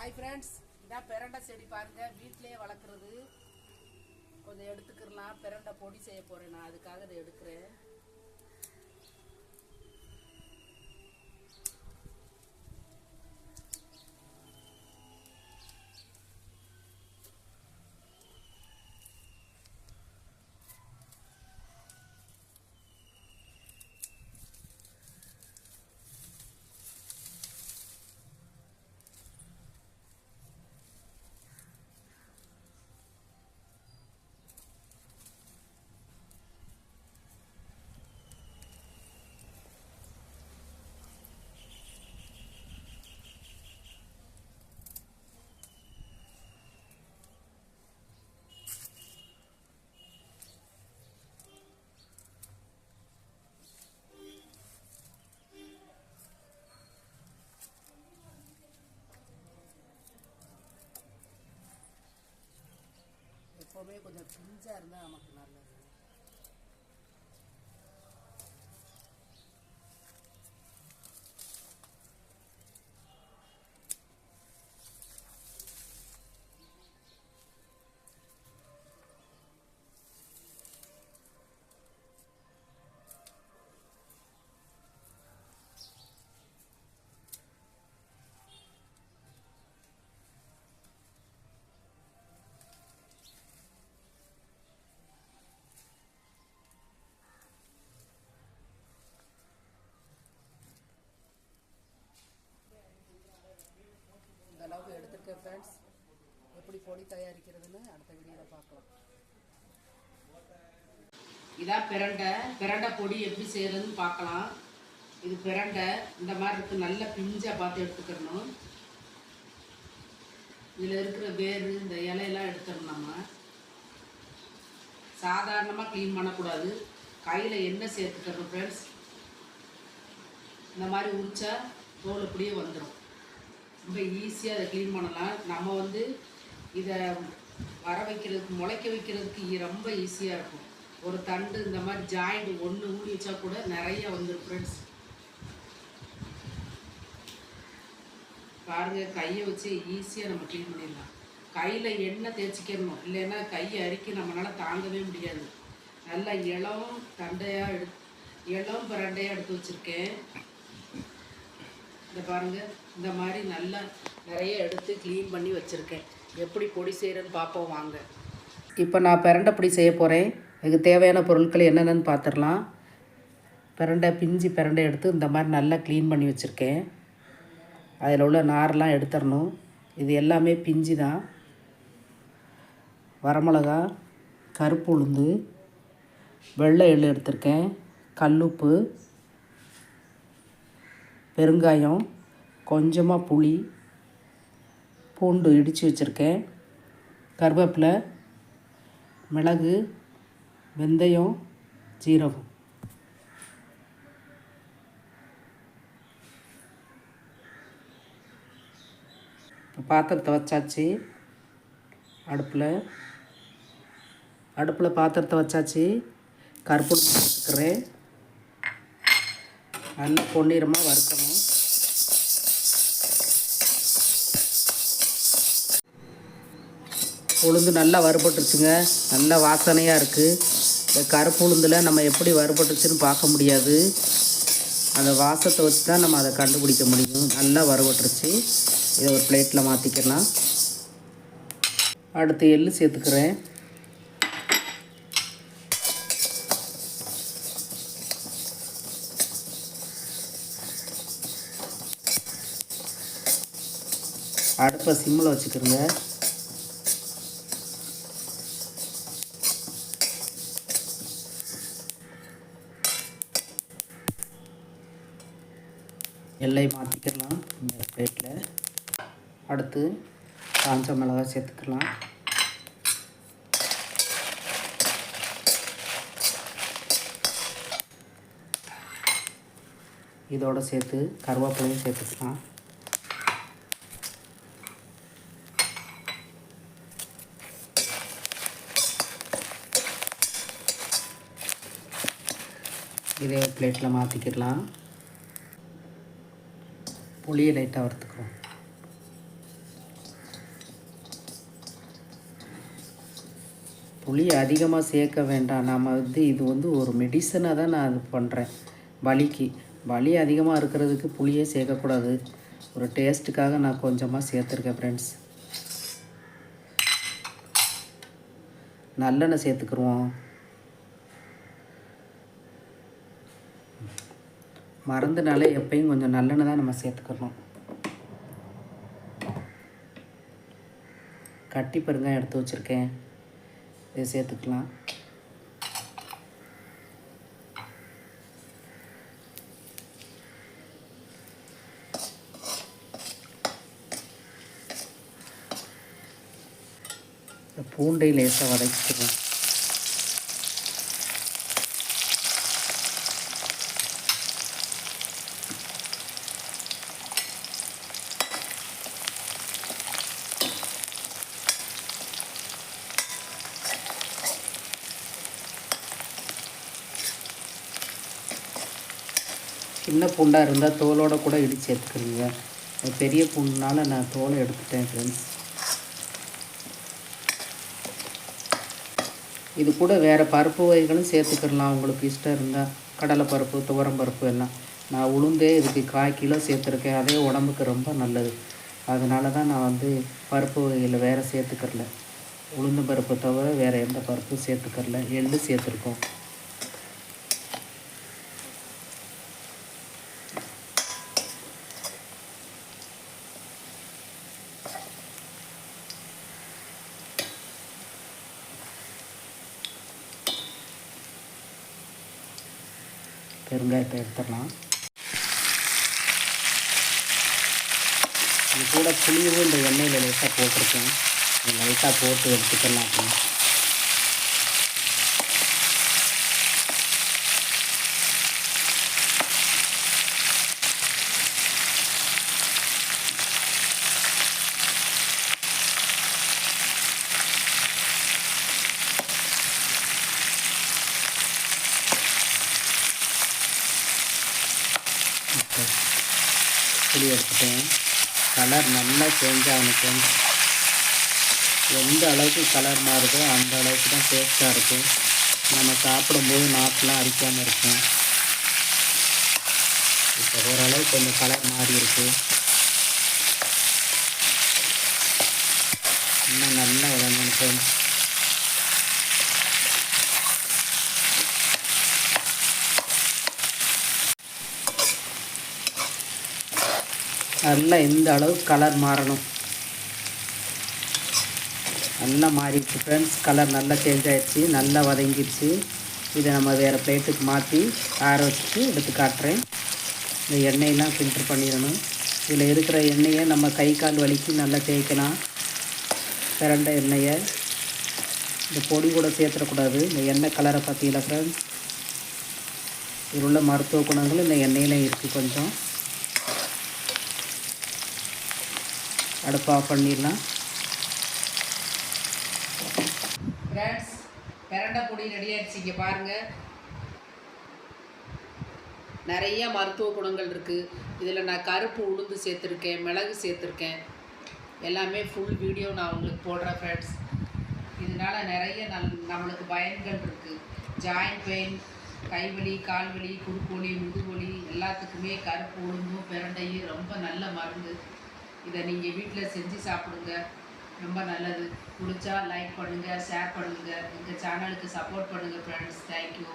Hi friends இதான் பெரண்டை செடி பாருங்க. வீட்டிலேயே வளர்க்குறது. கொஞ்சம் எடுத்துக்கிறலாம். பெரண்டை பொடி செய்ய போகிறேன் நான். அதுக்காக இதை எடுக்கிறேன். எப்போவுமே கொஞ்சம் பிஞ்சாக இருந்தால் நமக்கு நல்லது. ஓகே ஃப்ரெண்ட்ஸ் எப்படி பொடி தயாரிக்கிறதுன்னு அடுத்த வீடியோவில் பார்க்கலாம். இதான் பிரண்டை பிரண்டை பொடி எப்படி செய்யறதுன்னு பார்க்கலாம். இது பிரண்டை இந்த மாதிரி இருக்கு நல்ல பிஞ்சாக பார்த்து எடுத்துக்கிறணும் இதில் இருக்கிற வேர் இந்த இலையெல்லாம் எடுத்துடணும் நம்ம. சாதாரணமாக க்ளீன் பண்ணக்கூடாது. கையில் எண்ணெய் சேர்த்துக்கிறோம் ஃப்ரெண்ட்ஸ் இந்த மாதிரி உரிச்சா தோல் அப்படியே வந்துடும் ரொம்ப ஈஸியாக அதை க்ளீன் பண்ணலாம். நம்ம வந்து இதை வர வைக்கிறதுக்கு முளைக்க வைக்கிறதுக்கு ரொம்ப ஈஸியாக இருக்கும். ஒரு தண்டு இந்த மாதிரி ஜாயிண்ட் ஒன்று ஊடி வச்சா கூட நிறைய வந்துடும் ஃப்ரெண்ட்ஸ் பாருங்கள் கையை வச்சு ஈஸியாக நம்ம க்ளீன் பண்ணிடலாம். கையில் எண்ணெய் தேய்ச்சிக்கணும். இல்லைன்னா கையை அரிக்கி நம்மளால தாங்கவே முடியாது. நல்லா இளம் தண்டையாக எடு இளம் பிரண்டையாக எடுத்து வச்சுருக்கேன். இந்த பாருங்கள் இந்த மாதிரி நல்லா நிறைய எடுத்து க்ளீன் பண்ணி வச்சுருக்கேன். எப்படி பொடி செய்கிறேன்னு பார்ப்போம் வாங்க. இப்போ நான் பிரண்டை பொடி செய்ய போகிறேன் எனக்கு தேவையான பொருட்கள் என்னென்னு பார்த்துடலாம் பிரண்டை பிஞ்சு பிரண்டை எடுத்து இந்த மாதிரி நல்லா க்ளீன் பண்ணி வச்சுருக்கேன். அதில் உள்ள நார்லாம் எடுத்துடணும். இது எல்லாமே பிஞ்சு தான். வரமிளகா கருப்பு உளுந்து வெள்ளை எள்ளு எடுத்திருக்கேன். கல்லுப்பு பெருங்காயம் கொஞ்சமாக புளி பூண்டு இடித்து வச்சுருக்கேன். கருவேப்பிலை மிளகு வெந்தயம் ஜீரகம். இப்போ பாத்திரத்தை வச்சாச்சு. அடுப்பில். அடுப்பில் பாத்திரத்தை வச்சாச்சு. கருப்பு வச்சுக்கிறேன் நல்லா பொன்னிறமாக வறுக்கணும். உளுந்து நல்லா வறுபட்டுருச்சுங்க. நல்லா வாசனையாக இருக்குது இந்த கருப்பு உளுந்தில் நம்ம எப்படி வறுபட்டுருச்சுன்னு பார்க்க முடியாது. அந்த வாசத்தை வச்சு தான் நம்ம அதை கண்டுபிடிக்க முடியும். நல்லா வறுபட்டுருச்சு. இதை ஒரு பிளேட்டில் மாற்றிக்கலாம் அடுத்து எள்ளு சேர்த்துக்கிறேன். அடுப்பை சிம்மில் வச்சுக்கிறோங்க எல்லை மாற்றிக்கலாம் இந்த பிளேட்டில் அடுத்து காஞ்ச மிளகாய் சேர்த்துக்கலாம். இதோட சேர்த்து கருவேப்பிலையும் சேர்த்துக்கலாம். இதே பிளேட்டில் மாற்றிக்கிடலாம் புளியை லைட்டாக வறுத்துக்கிறோம் புளி அதிகமாக சேர்க்க வேண்டாம். நாம் வந்து இது வந்து ஒரு மெடிசனாக தான் நான் அது பண்ணுறேன் வலிக்கு. வலி அதிகமாக இருக்கிறதுக்கு புளியே சேர்க்கக்கூடாது. ஒரு டேஸ்ட்டுக்காக நான் கொஞ்சமாக சேர்த்துருக்கேன் ஃப்ரெண்ட்ஸ் நல்லெண்ணெய் சேர்த்துக்குருவோம். மறந்துனாலே எப்பயும் கொஞ்சம் நல்லெண்ணெய் தான் நம்ம சேர்த்துக்கணும். கட்டி பெருங்காயம் எடுத்து வச்சுருக்கேன். இதை சேர்த்துக்கலாம். இந்த பூண்டை லேசாக வதக்கிக்கிறோம் சின்ன பூண்டாக இருந்தால் தோலோடு கூட இடித்து சேர்த்துக்கிறீங்க பெரிய பூண்டுனால நான் தோலை எடுத்துட்டேன் ஃப்ரெண்ட்ஸ் இது கூட வேறு பருப்பு வகைகளும் சேர்த்துக்கிடலாம். உங்களுக்கு இஷ்டம் இருந்தால் கடலைப்பருப்பு துவரம் பருப்பு எல்லாம். நான் உளுந்தே இதுக்கு கால் கிலோ சேர்த்துருக்கேன். அதே உடம்புக்கு ரொம்ப நல்லது. அதனால தான் நான் வந்து பருப்பு வகையில் வேறு சேர்த்துக்கிறல. உளுந்து பருப்பை தவிர வேறு எந்த பருப்பும் சேர்த்துக்கிறல. எள்ளு சேர்த்துருக்கோம். பெருங்காயத்தை எடுத்துடலாம். இது கூட புளியவும் இந்த எண்ணெயில் லைட்டாக போட்டிருக்கேன். லைட்டாக போட்டு எடுத்துக்கலாம் அப்படின்னு இப்போ புளி எடுத்துட்டேன். கலர் நல்லா சேஞ்ச் ஆகணும். எந்த அளவுக்கு கலர் மாறுதோ அந்த அளவுக்கு தான் டேஸ்ட்டாக இருக்கும். நம்ம சாப்பிடும்போது நாக்கெலாம் அரிக்காமல் இருக்கும். இப்போ ஓரளவுக்கு கொஞ்சம் கலர் மாறி இருக்கு. இன்னும் நல்லா வதங்கணும் ஃப்ரெண்ட்ஸ் நல்லா இந்த அளவுக்கு கலர் மாறணும்? நல்லா மாறிடுச்சு ஃப்ரெண்ட்ஸ் கலர் நல்லா சேஞ்ச் ஆகிடுச்சு நல்லா வதங்கிடுச்சு. இதை நம்ம வேறு பிளேட்டுக்கு மாற்றி ஆற வச்சுட்டு எடுத்து காட்டுறேன். இந்த எண்ணெயெல்லாம் ஃபில்ட்ரு பண்ணிடணும். இதில் இருக்கிற எண்ணெயை நம்ம கை கால் வலிக்கு நல்லா தேய்க்கலாம். பிரண்ட எண்ணெயை. இந்த பொடி கூட சேர்த்துடக்கூடாது. இந்த எண்ணெய் கலரை பார்த்தீங்களா ஃப்ரெண்ட்ஸ் இதில் உள்ள மருத்துவ குணங்கள் இந்த எண்ணெயில் இருக்குது கொஞ்சம். அடுப்பு ஆஃப் பண்ணிடலாம். ஃப்ரெண்ட்ஸ் பிரண்டை பொடி ரெடி ஆயிடுச்சு. இங்கே பாருங்கள் நிறைய மருத்துவ குணங்கள் இருக்குது இதில் நான் கருப்பு உளுந்து சேர்த்துருக்கேன் மிளகு சேர்த்துருக்கேன். எல்லாமே ஃபுல் வீடியோ நான் உங்களுக்கு போடுறேன் ஃப்ரெண்ட்ஸ் இதனால் நிறைய நல் நம்மளுக்கு பயன்கள் இருக்குது ஜாயிண்ட் பெயின் கைவலி கால்வலி குறுக்கோலி முதுகொலி எல்லாத்துக்குமே கருப்பு உளுந்தும் பிரண்டையும் ரொம்ப நல்ல மருந்து. இதை நீங்கள் வீட்டில் செஞ்சு சாப்பிடுங்க. ரொம்ப நல்லது. பிடிச்சா லைக் பண்ணுங்கள் ஷேர் பண்ணுங்கள் எங்கள் சேனலுக்கு சப்போர்ட் பண்ணுங்கள் ஃப்ரெண்ட்ஸ் தேங்க்யூ